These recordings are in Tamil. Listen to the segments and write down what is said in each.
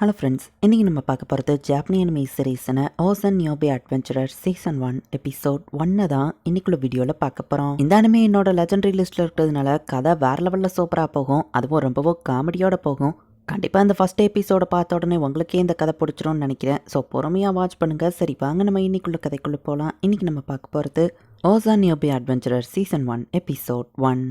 ஹலோ ஃப்ரெண்ட்ஸ் இன்றைக்கி நம்ம பார்க்க போகிறது ஜாப்பனி அனிமி சீரீஸான ஓசன் யோபி அட்வென்ச்சரர் சீசன் ஒன் எபிசோட் ஒன்னை தான் இன்னைக்குள்ள வீடியோவில் பார்க்க போகிறோம் இந்த அனிமே என்னோட லெஜண்டரி லிஸ்ட்டில் இருக்கிறதுனால கதை வேறு லெவலில் சூப்பராக போகும் அதுவும் ரொம்பவும் காமெடியோட போகும். கண்டிப்பாக இந்த ஃபஸ்ட் எபிசோட பார்த்த உடனே உங்களுக்கே இந்த கதை பிடிச்சிரும்னு நினைக்கிறேன். ஸோ பொறுமையாக வாட்ச் பண்ணுங்கள் சரி வாங்க நம்ம இன்னைக்குள்ள கதைக்குள்ளே போகலாம் இன்றைக்கி நம்ம பார்க்க போகிறது ஓசான் யோபி adventurer season one episode one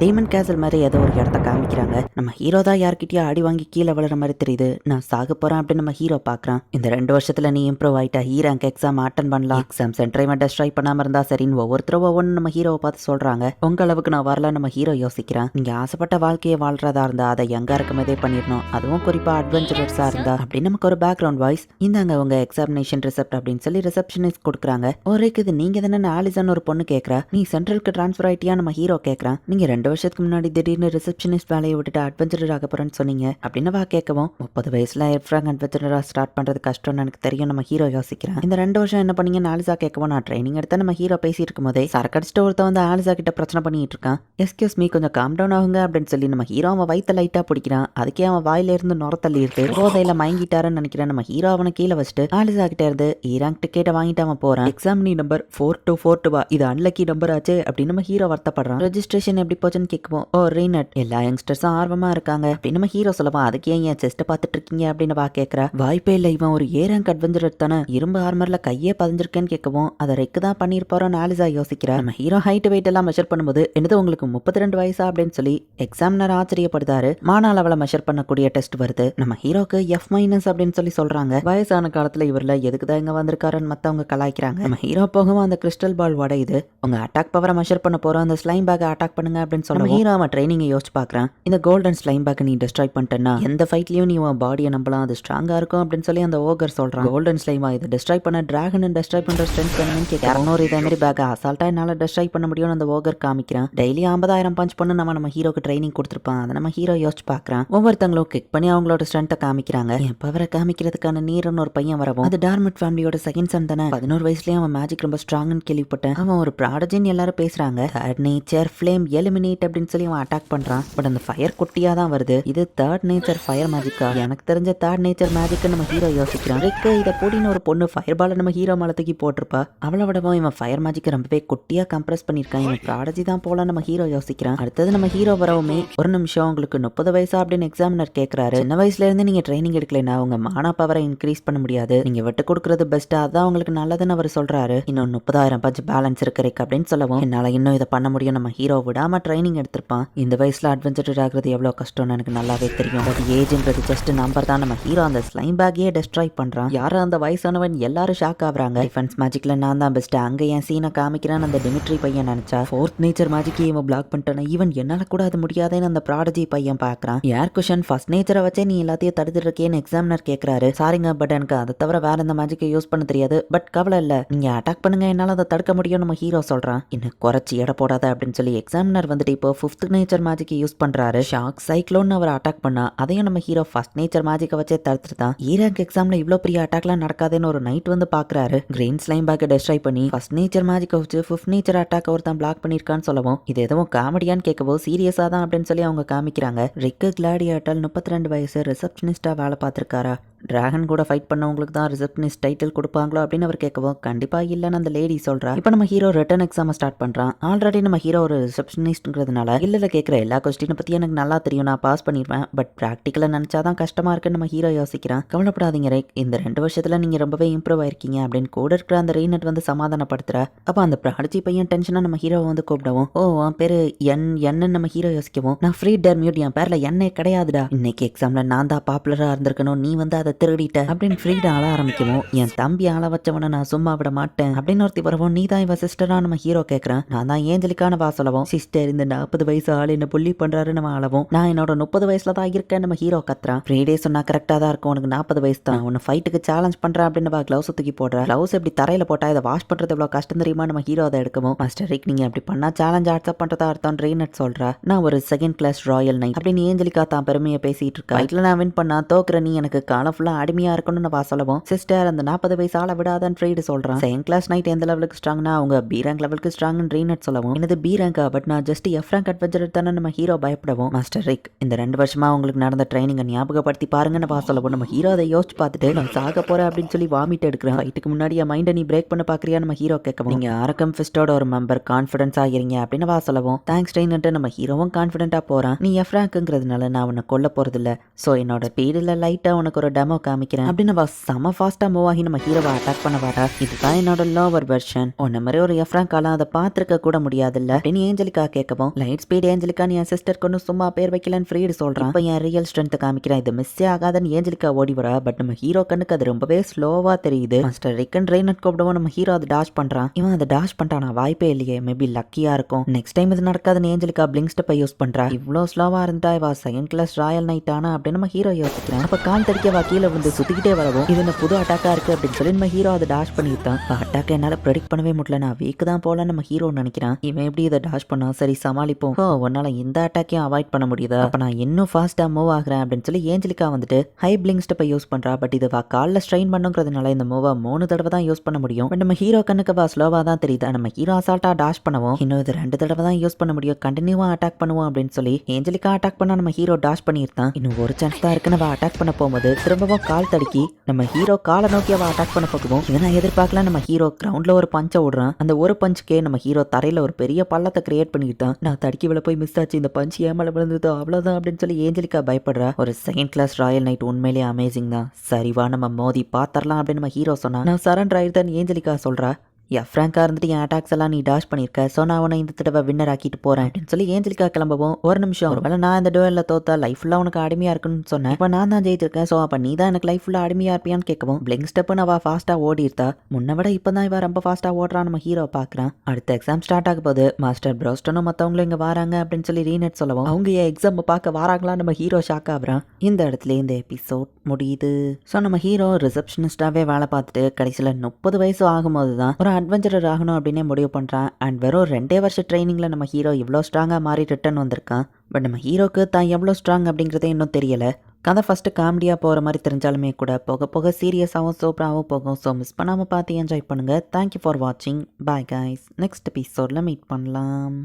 demon castle மாதிரி ஏதோ ஒரு இடத்த காமிக்கிறாங்க. நம்ம ஹீரோ தான் யார்கிட்டயோ அடி வாங்கி கீழே விழுற மாதிரி தெரியுது. நான் சாக போறேன் அப்படின்னு நம்ம ஹீரோ பாக்குறான். இந்த ரெண்டு வருஷத்துல நீ இம்ப்ரூவ் ஆயிட்டா ஹீரேங்க் எக்ஸாம் அட்டன் பண்ணலாம். எக்ஸாம் சென்டரை மட்டும் ட்ரை பண்ணாம இருந்தா சரின்னு ஒவ்வொருத்தரும் ஒவ்வொன்று நம்ம ஹீரோவை பார்த்து சொல்றாங்க. உங்க அளவுக்கு நான் வரல நம்ம ஹீரோ யோசிக்கிறேன். நீங்க ஆசைப்பட்ட வாழ்க்கையை வாழ்றதா இருந்தா அதை எங்க இருக்கும்போதே பண்ணிடணும். அதுவும் குறிப்பா அட்வென்ச்சரஸா இருந்தா. அப்படின்னு நமக்கு ஒரு பேக்ரவுண்ட் வாய்ஸ் இந்தாங்க உங்க எக்ஸாமினேஷன் ரிசப்ட் அப்படின்னு சொல்லி ரிசப்ஷனிஸ்ட் கொடுக்குறாங்க. ஒரு இது நீங்க தானே ஆலிசன் ஒரு பொண்ணு கேட்கறா நீ சென்ட்ரலுக்கு ட்ரான்ஸ்ஃபர் ஆயிட்டியா நம்ம ஹீரோ கேட்கறான் நீங்க ரெண்டு ரெண்டு வருஷத்துக்கு முன்னாடி திடீர்னு ரிசப்ஷனிஸ்ட் வேலையை விட்டுட்டு அட்வென்ச்சரர் ஆக போறேன்னு சொன்னீங்க. அப்படின்னு வா கேட்கவும் முப்பது வயசுல எஃப்ராங் அட்வென்ச்சரா ஸ்டார்ட் பண்றது கஷ்டம்னு எனக்கு தெரியும் நம்ம ஹீரோ யோசிக்கிறேன். இந்த ரெண்டு வருஷம் என்ன பண்ணீங்க? நாலுசா கேட்கவும் நான் ட்ரைனிங் எடுத்த நம்ம ஹீரோ பேசிட்டு இருக்கும்போதே சரக்கடிச்சிட்டு ஒருத்த வந்து ஆலிசா கிட்ட பிரச்சனை பண்ணிட்டு இருக்கான். எஸ்கியூஸ் மீ கொஞ்சம் காம் டவுன் ஆகுங்க அப்படின்னு சொல்லி நம்ம ஹீரோ அவன் வயித்த லைட்டா பிடிக்கிறான். அதுக்கே அவன் வாயில இருந்து நுர தள்ளி இருக்கு. போதையில மயங்கிட்டாருன்னு நினைக்கிறேன் நம்ம ஹீரோ அவனை கீழே வச்சுட்டு ஆலிசா கிட்ட இருந்து ஈராங் டிக்கெட்டை வாங்கிட்டு அவன் போறான். எக்ஸாம் நீ number four two four two வா. இது அன்லக்கி நம்பர் ஆச்சு அப்படின்னு நம்ம ஹீரோ வருத்தப்படுறான். ரெஜிஸ்ட்ரேஷன் எப்படி போச்சு? போச்சுன்னு கேட்குவோம் ஓ ரீனட் எல்லா யங்ஸ்டர்ஸும் ஆர்வமா இருக்காங்க. அப்படின்னு நம்ம ஹீரோ சொல்லுவான் அதுக்கு ஏன் என் செஸ்ட் பார்த்துட்டு இருக்கீங்க அப்படின்னு வா கேட்கற வாய்ப்பே இல்லை. இவன் ஒரு ஏ ரேங்க் அட்வென்ச்சர் தானே. இரும்பு ஆர்மர்ல கையே பதிஞ்சிருக்கேன்னு கேட்கவும் அதை ரெக்கு தான் பண்ணியிருப்பாரோன்னு ஆலிசா யோசிக்கிறார் நம்ம ஹீரோ ஹைட் வெயிட் எல்லாம் மெஷர் பண்ணும்போது என்னது உங்களுக்கு முப்பத்தி ரெண்டு வயசா? அப்படின்னு சொல்லி எக்ஸாமினர் ஆச்சரியப்படுதாரு மானா அவளை மெஷர் பண்ணக்கூடிய டெஸ்ட் வருது. நம்ம ஹீரோக்கு எஃப் மைனஸ் அப்படின்னு சொல்லி சொல்றாங்க. வயசான காலத்துல இவர்ல எதுக்கு தான் இங்க வந்திருக்காருன்னு மத்தவங்க கலாய்க்கிறாங்க. நம்ம ஹீரோ போகவும் அந்த கிறிஸ்டல் பால் உடையுது. உங்க அட்டாக் பவரை மெஷர் பண்ண போறோம். அந்த ஸ்லைம் பேக் அட்டாக் பண்ணுங்க அப்படின்னு சொல்ல ஹீரோ அவன் ட்ரைனிங்கை யோசிச்சு பார்க்கறான் இந்த கோல்டன் ஸ்லைம் பேக் நீ டிஸ்ட்ராய் பண்ணிட்டேன்னா எந்த ஃபைட்லையும் நீ உன் பாடியை நம்பலாம். அது ஸ்ட்ராங்காக இருக்கும் அப்படின்னு சொல்லி அந்த ஓகர் சொல்கிறான் கோல்டன் ஸ்லைமா இதை டிஸ்ட்ராய் பண்ண டிராகன் டிஸ்ட்ராய் பண்ற ஸ்ட்ரென்த் வேணும்னு கேட்க இரநூறு இதே மாதிரி பேக் அசால்ட்டாக என்னால் டிஸ்ட்ராய் பண்ண முடியும்னு அந்த ஓகர் காமிக்கிறான். டெய்லி ஐம்பதாயிரம் பஞ்ச் பண்ணு நம்ம நம்ம ஹீரோக்கு ட்ரைனிங் கொடுத்துருப்பான். அதை நம்ம ஹீரோ யோசிச்சு பார்க்குறான் ஒவ்வொருத்தங்களும் கிக் பண்ணி அவங்களோட ஸ்ட்ரென்த்தை காமிக்கிறாங்க. என் பவரை காமிக்கிறதுக்கான நீரன் ஒரு பையன் வரவும் அது டார்மெட் ஃபேமிலியோட செகண்ட் சன் தானே. பதினோரு வயசுலேயே அவன் மேஜிக் ரொம்ப ஸ்ட்ராங்னு கேள்விப்பட்டேன். அவன் ஒரு ப்ராடஜின்னு எல்லாரும் பேசுறாங்க. நேச்சர் ஃப்ளேம் எலிமினேட் அப்படின்னு சொல்லி அவன் அட்டாக் பண்றான். பட் அந்த ஃபயர் குட்டியா தான் வருது. இது தேர்ட் நேச்சர் ஃபயர் மேஜிக்கா எனக்கு தெரிஞ்ச தேர்ட் நேச்சர் மேஜிக் நம்ம ஹீரோ யோசிக்கிறான். இருக்கு இதை போடின்னு ஒரு பொண்ணு ஃபயர் பால நம்ம ஹீரோ மேல தூக்கி போட்டிருப்பா. அவளை விடவும் இவன் ஃபயர் மேஜிக்கை ரொம்பவே குட்டியா கம்ப்ரஸ் பண்ணிருக்கான் இவன் ப்ராடஜி தான் போல நம்ம ஹீரோ யோசிக்கிறான். அடுத்தது நம்ம ஹீரோ வரவுமே ஒரு நிமிஷம் உங்களுக்கு முப்பது வயசா அப்படின்னு எக்ஸாமினர் கேட்கறாரு சின்ன வயசுல இருந்து நீங்க ட்ரைனிங் எடுக்கலைன்னா உங்க மானா பவரை இன்க்ரீஸ் பண்ண முடியாது. நீங்க விட்டு கொடுக்கறது பெஸ்ட் அதான் உங்களுக்கு நல்லதுன்னு அவர் சொல்றாரு. இன்னும் முப்பதாயிரம் பஞ்ச் பேலன்ஸ் இருக்கு அப்படின்னு சொல்லவும். என்னால இன்னும் இதை பண்ண முடியும். நம்ம ஹீரோ விடாம ட்ரைனிங் எடுத்திருப்பான். இந்த வயசில் அட்வென்ச்சர் ஆகிறது எவ்வளோ கஷ்டம்னு எனக்கு நல்லாவே தெரியும். அது ஏஜ்ன்றது ஜஸ்ட் நம்பர் தான். நம்ம ஹீரோ அந்த ஸ்லைம் பேக்கையே டெஸ்ட்ராய் பண்றான். யாரும் அந்த வயசானவன் எல்லாரும் ஷாக் ஆகுறாங்க. டிஃபென்ஸ் மேஜிக்கில் நான் தான் பெஸ்ட் அங்கே என் சீனை காமிக்கிறான் அந்த டிமிட்ரி பையன் நினச்சா. ஃபோர்த் நேச்சர் மேஜிக்கே இவன் பிளாக் பண்ணிட்டான? ஈவன் என்னால் கூட அது முடியாதேன்னு அந்த ப்ராடஜி பையன் பார்க்குறான் ஏர் குஷன் ஃபர்ஸ்ட் நேச்சரை வச்சே நீ எல்லாத்தையும் தடுத்துட்டு இருக்கேன்னு எக்ஸாமினர் கேட்குறாரு சாரிங்க பட் எனக்கு அதை தவிர வேற இந்த மேஜிக்கை யூஸ் பண்ண தெரியாது. பட் கவலை இல்லை. நீங்க அட்டாக் பண்ணுங்க. என்னால் அதை தடுக்க முடியும் நம்ம ஹீரோ சொல்கிறான் இன்னும் குறைச்சி எடை போடாத அப்படின்னு சொல்லி எக்ஸாமினர் வந்துட்டு இப்போ ஃபிஃப்த் நேச்சர் மேஜிக்கை யூஸ் பண்றாரு. ஷாக் சைக்ளோன் அவர் அட்டாக் பண்ணா அதையும் நம்ம ஹீரோ ஃபர்ஸ்ட் நேச்சர் மேஜிக்கை வச்சே தடுத்துட்டு தான். ஈராக் எக்ஸாம்ல இவ்வளவு பெரிய அட்டாக்லாம் நடக்காதுன்னு ஒரு நைட் வந்து பாக்குறாரு. கிரீன் ஸ்லைம் பேக்கை டெஸ்ட்ரை பண்ணி ஃபர்ஸ்ட் நேச்சர் மேஜிக்கை வச்சு ஃபிஃப்த் நேச்சர் அட்டாக் ஒருத்தன் பிளாக் பண்ணிருக்கான்னு சொல்லவும் இது எதுவும் காமெடியான்னு கேட்கவோ சீரியஸா தான் அப்படின்னு சொல்லி அவங்க காமிக்கிறாங்க. ரிக்கு கிளாடியாட்டல் முப்பத்தி ரெண்டு வயசு ரிசப்ஷனிஸ்டா வேலை பார்த்திருக்காரா? டிராகன் கூட ஃபைட் பண்ணவங்களுக்கு தான் ரிசப்ஷனிஸ்ட் டைட்டில் கொடுப்பாங்களோ அப்படின்னு அவர் கேட்கவும் கண்டிப்பா இல்லைன்னு அந்த லேடி சொல்றா. இப்போ நம்ம ஹீரோ ரிட்டன் எக்ஸாம் ஸ்டார்ட் பண்றான். ஆல்ரெடி நம்ம ஹீரோ ஒரு ரிசப்ஷனிஸ்ட்ங்கிறதுனால இல்லை கேட்குற எல்லா கொஸ்டினை பத்தி எனக்கு நல்லா தெரியும். நான் பாஸ் பண்ணிடுவேன் பட் ப்ராக்டிக்கலா நினைச்சாதான் கஷ்டமா இருக்குன்னு நம்ம ஹீரோ யோசிக்கிறான். கவலைப்படாதீங்க ரேக் இந்த ரெண்டு வருஷத்துல நீங்க ரொம்பவே இம்ப்ரூவ் ஆயிருக்கீங்க அப்படின்னு கூட இருக்கிற அந்த ரீனட் வந்து சமாதானப்படுத்துற. அப்போ அந்த ப்ராடஜி பையன் டென்ஷனாக நம்ம ஹீரோவை வந்து கூப்பிடவும் ஓ உன் பேரு என் என்ன நம்ம ஹீரோ யோசிக்கவும். நான் ஃப்ரீ டர் மியூட் என் பேரில் என்னே கிடையாதுடா. இன்னைக்கு எக்ஸாம்ல நான் தான் பாப்புலராக இருந்திருக்கணும். நீ வந்து அதை திருடிட்ட. அப்படின்னு ஃப்ரீடா ஆள ஆரம்பிக்கவும் என் தம்பி ஆள வச்சவனை நான் சும்மா விட மாட்டேன். அப்படின்னு ஒருத்தி வரவும். நீ தான் இவ சிஸ்டரா நம்ம ஹீரோ கேட்கறேன் நான் தான் ஏஞ்சலிக்கான வா சொல்லவும் சிஸ்டர் இந்த நாற்பது வயசு ஆள் என்ன புள்ளி பண்றாரு? நம்ம ஆளவும். நான் என்னோட முப்பது வயசுல தான் இருக்கேன் நம்ம ஹீரோ கத்துறான். ஃப்ரீ டே சொன்னா கரெக்டா தான் இருக்கும். உனக்கு நாற்பது வயசு தான். உன்னை ஃபைட்டுக்கு சேலஞ்ச் பண்றேன் அப்படின்னு வா கிளவுஸ் தூக்கி போடுற. கிளவுஸ் எப்படி தரையில போட்டா இதை வாஷ் பண்றது எவ்வளவு கஷ்டம் தெரியுமா? நம்ம ஹீரோ அதை எடுக்கவும். மாஸ்டர் ரிக் நீங்க அப்படி பண்ணா சேலஞ்ச் ஆட்சப் பண்றதா அர்த்தம்? ரீனட் சொல்றா. நான் ஒரு செகண்ட் கிளாஸ் ராயல் நைட் அப்படின்னு ஏஞ்சலிக்கா தான் பெருமையை பேசிட்டு இருக்கா. ஃபைட்ல நான் வின் பண்ணா தோக்குற நீ எனக்கு காலம் ஃபுல்லா ஃபுல்லாக அடிமையாக இருக்கணும்னு வா சொல்லவும். சிஸ்டர் அந்த நாற்பது வயசு ஆளை விடாதான் ஃப்ரீடு சொல்றான். செகண்ட் கிளாஸ் நைட் எந்த லெவலுக்கு ஸ்ட்ராங்னா அவங்க பி ரேங்க் லெவலுக்கு ஸ்ட்ராங் ரீனட் சொல்லவும். எனது பி ரேங்க் பட் நான் ஜஸ்ட் எஃப் ரேங்க் அட்வென்ச்சர் தானே நம்ம ஹீரோ பயப்படவும். மாஸ்டர் ரிக் இந்த ரெண்டு வருஷமா உங்களுக்கு நடந்த ட்ரைனிங்கை ஞாபகப்படுத்தி பாருங்கன்னு வா சொல்லவும். நம்ம ஹீரோ அதை யோசிச்சு பார்த்துட்டு நான் சாக போறேன் அப்படின்னு சொல்லி வாமிட் எடுக்கிறேன். ஃபைட்டுக்கு முன்னாடி என் மைண்டை நீ பிரேக் பண்ண பாக்குறியா? நம்ம ஹீரோ கேட்கவும். நீங்க ஆரக்கம் ஃபிஸ்டோட ஒரு மெம்பர் கான்ஃபிடன்ஸ் ஆகிறீங்க அப்படின்னு வா சொல்லவும். தேங்க்ஸ் ட்ரெயின்ட்டு நம்ம ஹீரோவும் கான்ஃபிடென்ட்டாக போகிறான் நீ எஃப் நான் உன்னை கொல்ல போகிறதில்ல ஸோ என்னோட ஸ்பீடில் லைட்டாக உனக்கு ஒரு டெமோ காமிக்கிறேன். அப்படின்னு அவ செம ஃபாஸ்டா மூவ் ஆகி நம்ம ஹீரோவை அட்டாக் பண்ண வரா இதுதான் என்னோட லோவர் வெர்ஷன் உன்ன மாதிரி ஒரு எஃப் ரேங்காலாம் அதை பார்த்துருக்க கூட முடியாதுல்ல. அப்படின்னு ஏஞ்சலிக்கா கேட்கவும் லைட் ஸ்பீட் ஏஞ்சலிக்கா நீ என் சிஸ்டருக்கு ஒன்றும் சும்மா பேர் வைக்கலன்னு ஃப்ரீடு சொல்றான். இப்போ என் ரியல் ஸ்ட்ரென்த் காமிக்கிறேன். இது மிஸ்ஸே ஆகாதன்னு ஏஞ்சலிக்கா ஓடி வரா. பட் நம்ம ஹீரோ கண்ணுக்கு அது ரொம்பவே ஸ்லோவா தெரியுது. மாஸ்டர் ரிக்கன் ரெய்னட் கூப்பிடவும் நம்ம ஹீரோ அதை டாஷ் பண்றான். இவன் அதை டாஷ் பண்ணிட்டானா வாய்ப்பே இல்லையே. மேபி லக்கியா இருக்கும். நெக்ஸ்ட் டைம் இது நடக்காதுன்னு ஏஞ்சலிக்கா பிளிங்க் ஸ்டெப்பை யூஸ் பண்றா. இவ்வளோ ஸ்லோவா இருந்தா இவா செகண்ட் கிளாஸ் ராயல் நைட் ஆனா அப்படின்னு நம்ம ஹீரோ யோசிக்கிறான். அப்போ கால் தடிக்க வாக்கி கீழே வந்து சுத்திக்கிட்டே வரவும் இது என்ன புது அட்டாக்கா இருக்கு அப்படின்னு சொல்லி நம்ம ஹீரோ அதை டாஷ் பண்ணிட்டான் அட்டாக் என்னால ப்ரெடிக்ட் பண்ணவே முடியல. நான் வீக்கு தான் போல நம்ம ஹீரோ நினைக்கிறான். இவன் எப்படி இதை டாஷ் பண்ணா? சரி சமாளிப்போம். ஓ உன்னால இந்த அட்டாக்கையும் அவாய்ட் பண்ண முடியுதா? அப்ப நான் இன்னும் ஃபாஸ்டா மூவ் ஆகுறேன் அப்படின்னு சொல்லி ஏஞ்சலிக்கா வந்துட்டு ஹை பிளிங் ஸ்டெப்பை யூஸ் பண்றா. பட் இது காலில் ஸ்ட்ரெயின் பண்ணுங்கிறதுனால இந்த மூவை மூணு தடவை தான் யூஸ் பண்ண முடியும். நம்ம ஹீரோ கண்ணுக்கு வா ஸ்லோவா தான் தெரியுது. நம்ம ஹீரோ அசால்ட்டா டாஷ் பண்ணவும். இன்னும் இது ரெண்டு தடவை தான் யூஸ் பண்ண முடியும். கண்டினியூவா அட்டாக் பண்ணுவோம் அப்படின்னு சொல்லி ஏஞ்சலிக்கா அட்டாக் பண்ணா நம்ம ஹீரோ டாஷ் பண்ணியிருந்தான். இன்னும் ஒரு சான்ஸ் தான் இருக்கு நம்ம அட்டாக் பண்ண போகும்போது திரும்ப திரும்பவும் கால் தடுக்கி நம்ம ஹீரோ காலை நோக்கி அவன் அட்டாக் பண்ண பார்க்குவோம் இதை நான் எதிர்பார்க்கல நம்ம ஹீரோ கிரவுண்ட்ல ஒரு பஞ்சை விடுறான். அந்த ஒரு பஞ்சுக்கே நம்ம ஹீரோ தரையில ஒரு பெரிய பள்ளத்தை கிரியேட் பண்ணிக்கிட்டான். நான் தடுக்கி விழ போய் மிஸ் ஆச்சு. இந்த பஞ்சு ஏமால விழுந்ததோ அவ்வளவுதான் அப்படின்னு சொல்லி ஏஞ்சலிக்கா பயப்படுறா. ஒரு செகண்ட் கிளாஸ் ராயல் நைட் உண்மையிலேயே அமேசிங் தான். சரிவா நம்ம மோதி பாத்திரலாம் அப்படின்னு நம்ம ஹீரோ சொன்னா நான் சரண்டர் ஆயிருதான் ஏஞ்சலிக்கா சொல்றா. என் ஃப்ராங்காக இருந்துட்டு என் அட்டாக்ஸ் எல்லாம் நீ டாஷ் பண்ணியிருக்க ஸோ நான் உன்னை இந்த தடவை வின்னர் ஆக்கிட்டு போகிறேன் அப்படின்னு சொல்லி ஏஞ்சலிக்கா கிளம்பவும் ஒரு நிமிஷம். ஒரு வேலை நான் இந்த டோரில் தோத்தா லைஃப் ஃபுல்லாக உனக்கு அடிமையாக இருக்குன்னு சொன்னேன். இப்போ நான் தான் ஜெயிச்சிருக்கேன். ஸோ அப்போ நீ தான் எனக்கு லைஃப் ஃபுல்லாக அடிமையாக இருப்பியான்னு கேட்கவும் பிளிங்க் ஸ்டெப்பு அவள் ஃபாஸ்ட்டாக ஓடிருத்தா முன்ன விட இப்போ தான் இவன் ரொம்ப ஃபாஸ்ட்டாக ஓடுறான் நம்ம ஹீரோ பார்க்குறான் அடுத்த எக்ஸாம் ஸ்டார்ட் ஆக போது மாஸ்டர் ப்ரோஸ்டனும் மற்றவங்களும் இங்கே வராங்க. அப்படின்னு சொல்லி ரீநெட் சொல்லவும் அவங்க என் எக்ஸாம் பார்க்க வராங்களா? நம்ம ஹீரோ ஷாக் ஆகுறான். இந்த இடத்துல இந்த எபிசோட் முடியுது. ஸோ நம்ம ஹீரோ ரிசப்ஷனிஸ்டாகவே வேலை பார்த்துட்டு கடைசியில் முப்பது வயசு ஆகும்போது தான் ஒரு அட்வென்ச்சரர் ஆகணும் அப்படின்னே முடிவு பண்ணுறான் அண்ட் வெறும் ரெண்டே வருஷம் ட்ரைனிங்கில் நம்ம ஹீரோ இவ்வளோ ஸ்ட்ராங்காக மாறி ரிட்டர்ன் வந்திருக்கான். பட் நம்ம ஹீரோக்கு தான் எவ்வளோ ஸ்ட்ராங் அப்படிங்கிறதே இன்னும் தெரியலை. கதை ஃபஸ்ட்டு காமெடியாக போகிற மாதிரி தெரிஞ்சாலுமே கூட போக போக சீரியஸாகவும் சூப்பராகவும் போகும். ஸோ மிஸ் பண்ணாமல் பார்த்து என்ஜாய் பண்ணுங்கள் தேங்க்யூ ஃபார் வாட்சிங் பாய் காய்ஸ் நெக்ஸ்ட் எபிசோடில் மீட் பண்ணலாம்.